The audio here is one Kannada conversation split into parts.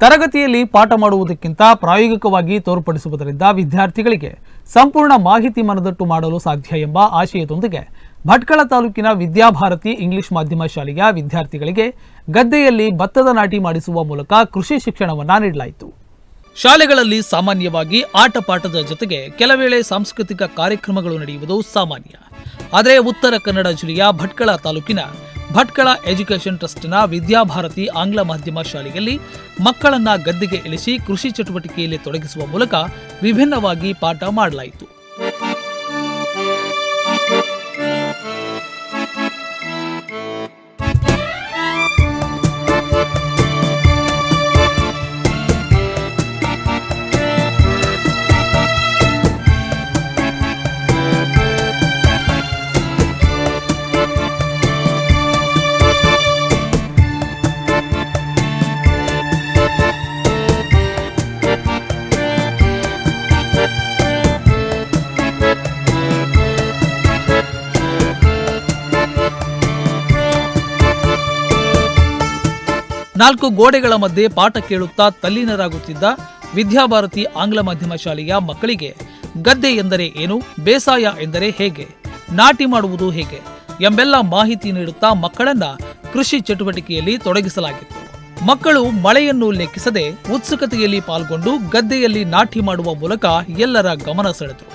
ತರಗತಿಯಲ್ಲಿ ಪಾಠ ಮಾಡುವುದಕ್ಕಿಂತ ಪ್ರಾಯೋಗಿಕವಾಗಿ ತೋರ್ಪಡಿಸುವುದರಿಂದ ವಿದ್ಯಾರ್ಥಿಗಳಿಗೆ ಸಂಪೂರ್ಣ ಮಾಹಿತಿ ಮನದಟ್ಟು ಮಾಡಲು ಸಾಧ್ಯ ಎಂಬ ಆಶಯದೊಂದಿಗೆ ಭಟ್ಕಳ ತಾಲೂಕಿನ ವಿದ್ಯಾಭಾರತಿ ಇಂಗ್ಲಿಷ್ ಮಾಧ್ಯಮ ಶಾಲೆಯ ವಿದ್ಯಾರ್ಥಿಗಳಿಗೆ ಗದ್ದೆಯಲ್ಲಿ ಭತ್ತದ ನಾಟಿ ಮಾಡಿಸುವ ಮೂಲಕ ಕೃಷಿ ಶಿಕ್ಷಣವನ್ನು ನೀಡಲಾಯಿತು. ಶಾಲೆಗಳಲ್ಲಿ ಸಾಮಾನ್ಯವಾಗಿ ಆಟ ಪಾಠದ ಜೊತೆಗೆ ಕೆಲವೇಳೆ ಸಾಂಸ್ಕೃತಿಕ ಕಾರ್ಯಕ್ರಮಗಳು ನಡೆಯುವುದು ಸಾಮಾನ್ಯ. ಆದರೆ ಉತ್ತರ ಕನ್ನಡ ಜಿಲ್ಲೆಯ ಭಟ್ಕಳ ತಾಲೂಕಿನ ಭಟ್ಕಳ ಎಜುಕೇಷನ್ ಟ್ರಸ್ಟ್ನ ವಿದ್ಯಾಭಾರತಿ ಆಂಗ್ಲ ಮಾಧ್ಯಮ ಶಾಲೆಯಲ್ಲಿ ಮಕ್ಕಳನ್ನ ಗದ್ದೆಗೆ ಇಳಿಸಿ ಕೃಷಿ ಚಟುವಟಿಕೆಯಲ್ಲಿ ತೊಡಗಿಸುವ ಮೂಲಕ ವಿಭಿನ್ನವಾಗಿ ಪಾಠ ಮಾಡಲಾಯಿತು. ನಾಲ್ಕು ಗೋಡೆಗಳ ಮಧ್ಯೆ ಪಾಠ ಕೇಳುತ್ತಾ ತಲ್ಲೀನರಾಗುತ್ತಿದ್ದ ವಿದ್ಯಾಭಾರತಿ ಆಂಗ್ಲ ಮಾಧ್ಯಮ ಶಾಲೆಯ ಮಕ್ಕಳಿಗೆ ಗದ್ದೆ ಎಂದರೆ ಏನು, ಬೇಸಾಯ ಎಂದರೆ ಹೇಗೆ, ನಾಟಿ ಮಾಡುವುದು ಹೇಗೆ ಎಂಬೆಲ್ಲ ಮಾಹಿತಿ ನೀಡುತ್ತಾ ಮಕ್ಕಳನ್ನ ಕೃಷಿ ಚಟುವಟಿಕೆಯಲ್ಲಿ ತೊಡಗಿಸಲಾಗಿತ್ತು. ಮಕ್ಕಳು ಮಳೆಯನ್ನು ಲೆಕ್ಕಿಸದೆ ಉತ್ಸುಕತೆಯಲ್ಲಿ ಪಾಲ್ಗೊಂಡು ಗದ್ದೆಯಲ್ಲಿ ನಾಟಿ ಮಾಡುವ ಮೂಲಕ ಎಲ್ಲರ ಗಮನ ಸೆಳೆದರು.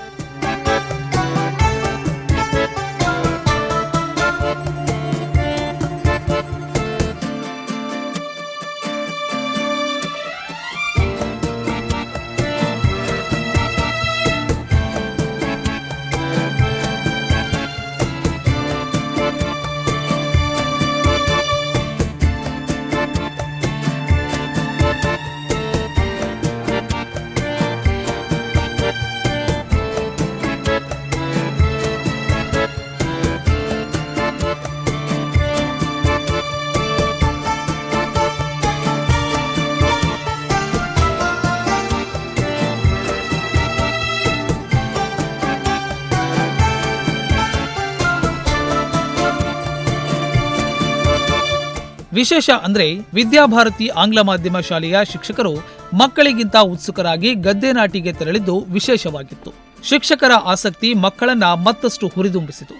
ವಿಶೇಷ ಅಂದ್ರೆ ವಿದ್ಯಾಭಾರತಿ ಆಂಗ್ಲ ಮಾಧ್ಯಮ ಶಾಲೆಯ ಶಿಕ್ಷಕರು ಮಕ್ಕಳಿಗಿಂತ ಉತ್ಸುಕರಾಗಿ ಗದ್ದೆ ನಾಟಿಗೆ ತೆರಳಿದ್ದು ವಿಶೇಷವಾಗಿತ್ತು. ಶಿಕ್ಷಕರ ಆಸಕ್ತಿ ಮಕ್ಕಳನ್ನ ಮತ್ತಷ್ಟು ಹುರಿದುಂಬಿಸಿತು.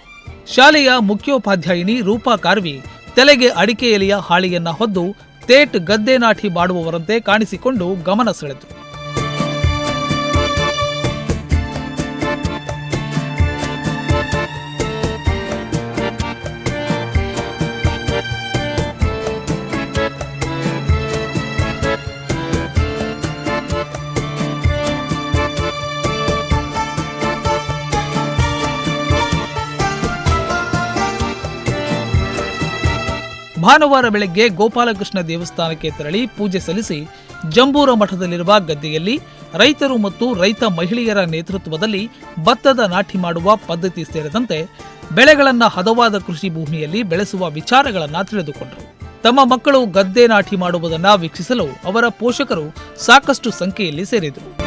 ಶಾಲೆಯ ಮುಖ್ಯೋಪಾಧ್ಯಾಯಿನಿ ರೂಪಾ ಕಾರ್ವಿ ತಲೆಗೆ ಅಡಿಕೆ ಎಲೆಯ ಹಾಳಿಯನ್ನ ಹೊದ್ದು ತೇಟ್ ಗದ್ದೆ ನಾಟಿ ಮಾಡುವವರಂತೆ ಕಾಣಿಸಿಕೊಂಡು ಗಮನ ಸೆಳೆದರು. ಭಾನುವಾರ ಬೆಳಗ್ಗೆ ಗೋಪಾಲಕೃಷ್ಣ ದೇವಸ್ಥಾನಕ್ಕೆ ತೆರಳಿ ಪೂಜೆ ಸಲ್ಲಿಸಿ ಜಂಬೂರ ಮಠದಲ್ಲಿರುವ ಗದ್ದೆಯಲ್ಲಿ ರೈತರು ಮತ್ತು ರೈತ ಮಹಿಳೆಯರ ನೇತೃತ್ವದಲ್ಲಿ ಭತ್ತದ ನಾಟಿ ಮಾಡುವ ಪದ್ಧತಿ ಸೇರಿದಂತೆ ಬೆಳೆಗಳನ್ನ ಹದವಾದ ಕೃಷಿ ಭೂಮಿಯಲ್ಲಿ ಬೆಳೆಸುವ ವಿಚಾರಗಳನ್ನ ತಿಳಿದುಕೊಂಡರು. ತಮ್ಮ ಮಕ್ಕಳು ಗದ್ದೆ ನಾಟಿ ಮಾಡುವುದನ್ನು ವೀಕ್ಷಿಸಲು ಅವರ ಪೋಷಕರು ಸಾಕಷ್ಟು ಸಂಖ್ಯೆಯಲ್ಲಿ ಸೇರಿದರು.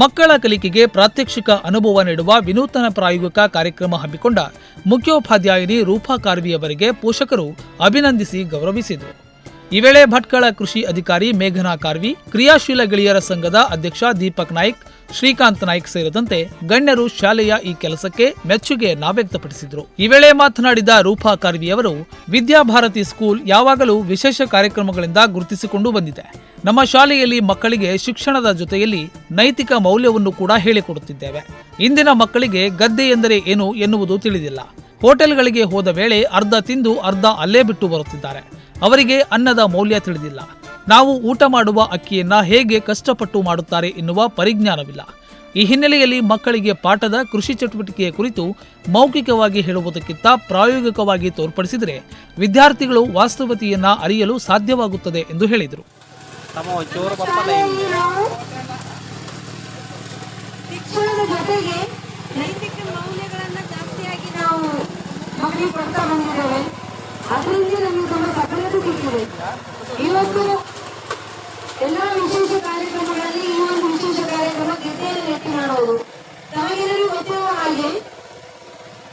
ಮಕ್ಕಳ ಕಲಿಕೆಗೆ ಪ್ರಾತ್ಯಕ್ಷಿಕ ಅನುಭವ ನೀಡುವ ವಿನೂತನ ಪ್ರಾಯೋಗಿಕ ಕಾರ್ಯಕ್ರಮ ಹಮ್ಮಿಕೊಂಡ ಮುಖ್ಯೋಪಾಧ್ಯಾಯಿನಿ ರೂಪಾ ಕಾರ್ವಿ ಅವರಿಗೆ ಪೋಷಕರು ಅಭಿನಂದಿಸಿ ಗೌರವಿಸಿದರು. ಈ ವೇಳೆ ಭಟ್ಕಳ ಕೃಷಿ ಅಧಿಕಾರಿ ಮೇಘನಾ ಕಾರ್ವಿ, ಕ್ರಿಯಾಶೀಲ ಗೆಳೆಯರ ಸಂಘದ ಅಧ್ಯಕ್ಷ ದೀಪಕ್ ನಾಯ್ಕ್, ಶ್ರೀಕಾಂತ್ ನಾಯ್ಕ್ ಸೇರಿದಂತೆ ಗಣ್ಯರು ಶಾಲೆಯ ಈ ಕೆಲಸಕ್ಕೆ ಮೆಚ್ಚುಗೆಯನ್ನ ವ್ಯಕ್ತಪಡಿಸಿದರು. ಈ ವೇಳೆ ಮಾತನಾಡಿದ ರೂಪಾ ಕಾರ್ವಿ ಅವರು, ವಿದ್ಯಾಭಾರತಿ ಸ್ಕೂಲ್ ಯಾವಾಗಲೂ ವಿಶೇಷ ಕಾರ್ಯಕ್ರಮಗಳಿಂದ ಗುರುತಿಸಿಕೊಂಡು ಬಂದಿದೆ. ನಮ್ಮ ಶಾಲೆಯಲ್ಲಿ ಮಕ್ಕಳಿಗೆ ಶಿಕ್ಷಣದ ಜೊತೆಯಲ್ಲಿ ನೈತಿಕ ಮೌಲ್ಯವನ್ನು ಕೂಡ ಹೇಳಿಕೊಡುತ್ತಿದ್ದೇವೆ. ಇಂದಿನ ಮಕ್ಕಳಿಗೆ ಗದ್ದೆ ಎಂದರೆ ಏನು ಎನ್ನುವುದು ತಿಳಿದಿಲ್ಲ. ಹೋಟೆಲ್ಗಳಿಗೆ ಹೋದ ವೇಳೆ ಅರ್ಧ ತಿಂದು ಅರ್ಧ ಅಲ್ಲೇ ಬಿಟ್ಟು ಬರುತ್ತಿದ್ದಾರೆ. ಅವರಿಗೆ ಅನ್ನದ ಮೌಲ್ಯ ತಿಳಿದಿಲ್ಲ. ನಾವು ಊಟ ಮಾಡುವ ಅಕ್ಕಿಯನ್ನ ಹೇಗೆ ಕಷ್ಟಪಟ್ಟು ಮಾಡುತ್ತಾರೆ ಎನ್ನುವ ಪರಿಜ್ಞಾನವಿಲ್ಲ. ಈ ಹಿನ್ನೆಲೆಯಲ್ಲಿ ಮಕ್ಕಳಿಗೆ ಪಾಠದ ಕೃಷಿ ಚಟುವಟಿಕೆಯ ಕುರಿತು ಮೌಖಿಕವಾಗಿ ಹೇಳುವುದಕ್ಕಿಂತ ಪ್ರಾಯೋಗಿಕವಾಗಿ ತೋರ್ಪಡಿಸಿದರೆ ವಿದ್ಯಾರ್ಥಿಗಳು ವಾಸ್ತವತೆಯನ್ನ ಅರಿಯಲು ಸಾಧ್ಯವಾಗುತ್ತದೆ ಎಂದು ಹೇಳಿದರು. ಮೌಲ್ಯಗಳನ್ನು ಜಾಸ್ತಿಯಾಗಿ ನಾವು ಮಕ್ಕಳಿಗೆ ಅದರಿಂದ ನೈತಿಕ ಇವತ್ತು ಎಲ್ಲ ವಿಶೇಷ ಕಾರ್ಯಕ್ರಮಗಳಲ್ಲಿ ಈ ಒಂದು ವಿಶೇಷ ಕಾರ್ಯಕ್ರಮ ಗೆದ್ದೆಯನ್ನು ನೆಟ್ಟಿ ಮಾಡೋದು ತಮಗೆಲ್ಲರಿಗೂ ಗೊತ್ತಿರುವ ಹಾಗೆ,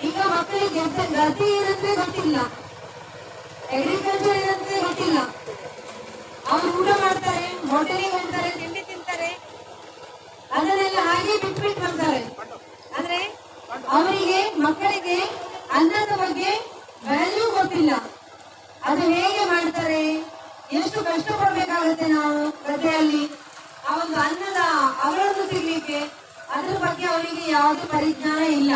ಈಗ ಮಕ್ಕಳಿಗೆ ಗೆದ್ದೆ ಏನಂತೆ ಗೊತ್ತಿಲ್ಲ. ಅಗ್ರಿಕಲ್ಚರ್ ಏನಂತೆ ಗೊತ್ತಿಲ್ಲ. ಅವ್ರು ಊಟ ಮಾಡ್ತಾರೆ ಹೋಟೆಲಿಗೆ ಹೋಗ್ತಾರೆ, ತಿಂಡಿ ತಿಂತಾರೆ. ಅದನ್ನೆಲ್ಲ ಹಾಗೆ ಬಿಟ್ಬಿಟ್ಟು ಬರ್ತಾರೆ ಅಂದ್ರೆ ಅವರಿಗೆ, ಮಕ್ಕಳಿಗೆ ಅನ್ನದ ಬಗ್ಗೆ ವ್ಯಾಲ್ಯೂ ಗೊತ್ತಿಲ್ಲ. ಅದು ಹೇಗೆ ಎಷ್ಟು ಕಷ್ಟ ಪಡ್ಬೇಕಾಗುತ್ತೆ ನಾವು ಗದ್ದೆಯಲ್ಲಿ. ಆ ಒಂದು ಅನ್ನದ ಅವರನ್ನು ಸಿಗ್ಲಿಕ್ಕೆ ಅದ್ರ ಬಗ್ಗೆ ಅವರಿಗೆ ಯಾವುದೇ ಪರಿಜ್ಞಾನ ಇಲ್ಲ.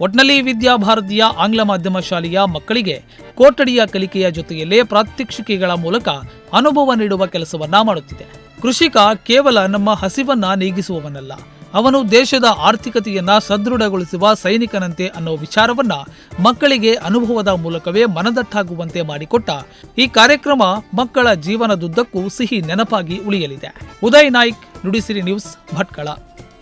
ಒಟ್ನಲ್ಲಿ ವಿದ್ಯಾಭಾರತಿಯ ಆಂಗ್ಲ ಮಾಧ್ಯಮ ಶಾಲೆಯ ಮಕ್ಕಳಿಗೆ ಕೋಟಡಿಯ ಕಲಿಕೆಯ ಜೊತೆಯಲ್ಲೇ ಪ್ರಾತ್ಯಕ್ಷಿಕೆಗಳ ಮೂಲಕ ಅನುಭವ ನೀಡುವ ಕೆಲಸವನ್ನ ಮಾಡುತ್ತಿದೆ. ಕೃಷಿಕ ಕೇವಲ ನಮ್ಮ ಹಸಿವನ್ನ ನೀಗಿಸುವವನಲ್ಲ. ಅವನು ದೇಶದ ಆರ್ಥಿಕತೆಯನ್ನ ಸದೃಢಗೊಳಿಸುವ ಸೈನಿಕನಂತೆ ಅನ್ನೋ ವಿಚಾರವನ್ನ ಮಕ್ಕಳಿಗೆ ಅನುಭವದ ಮೂಲಕವೇ ಮನದಟ್ಟಾಗುವಂತೆ ಮಾಡಿಕೊಟ್ಟ ಈ ಕಾರ್ಯಕ್ರಮ ಮಕ್ಕಳ ಜೀವನದುದ್ದಕ್ಕೂ ಸಿಹಿ ನೆನಪಾಗಿ ಉಳಿಯಲಿದೆ. ಉದಯ್ ನಾಯ್ಕ್, ನುಡಿಸಿರಿ ನ್ಯೂಸ್ ಭಟ್ಕಳ.